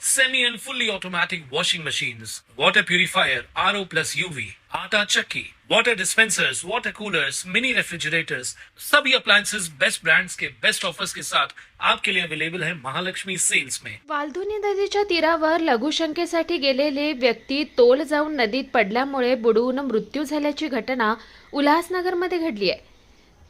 semi and fully automatic washing machines, water purifier, RO plus UV, आटा चक्की, water dispensers, water coolers, mini refrigerators, सभी appliances best brands के best offers के साथ आपके लिए available है Mahalakshmi sales में। वालधुनी नदीच्या तीरावर लघुशंकेसाठी गेलेले व्यक्ती तोल जाऊन नदीत पडल्यामुळे बुडवून मृत्यू झाल्याची घटना उल्हासनगरमध्ये घडली आहे.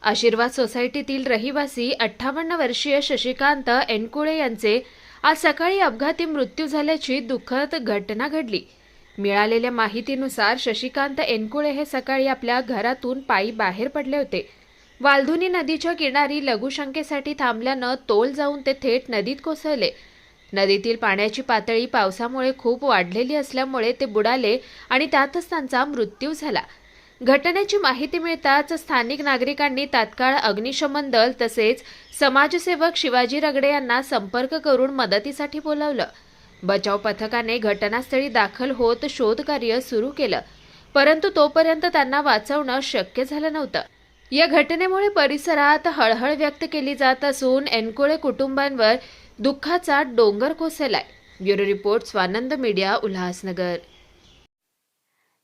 आशीर्वाद सोसायटीतील रहिवासी अठ्ठावन्न वर्षीय शशिकांत एनकुळे यांचे आज सकाळी अपघाती मृत्यू झाल्याची दुःखद घटना घडली. मिळालेल्या माहितीनुसार शशिकांत एनकुळे हे सकाळी आपल्या घरातून पायी बाहेर पडले होते. वालधुनी नदीच्या किनारी लघुशंकेसाठी थांबल्यानं तोल जाऊन ते थेट नदीत कोसळले. नदीतील पाण्याची पातळी पावसामुळे खूप वाढलेली असल्यामुळे ते बुडाले आणि त्यातच त्यांचा मृत्यू झाला. घटनेची माहिती मिळताच स्थानिक नागरिकांनी तात्काळ अग्निशमन दल तसेच समाजसेवक शिवाजी रगडे यांना संपर्क करून मदतीसाठी बोलावलं. बचाव पथकाने घटनास्थळी दाखल होत शोधकार्य सुरू केलं परंतु तोपर्यंत त्यांना वाचवणं शक्य झालं नव्हतं. या घटनेमुळे परिसरात हळहळ व्यक्त केली जात असून एनकोळे कुटुंबांवर दुःखाचा डोंगर कोसळलाय. Bureau report Swanand media Ulhasnagar.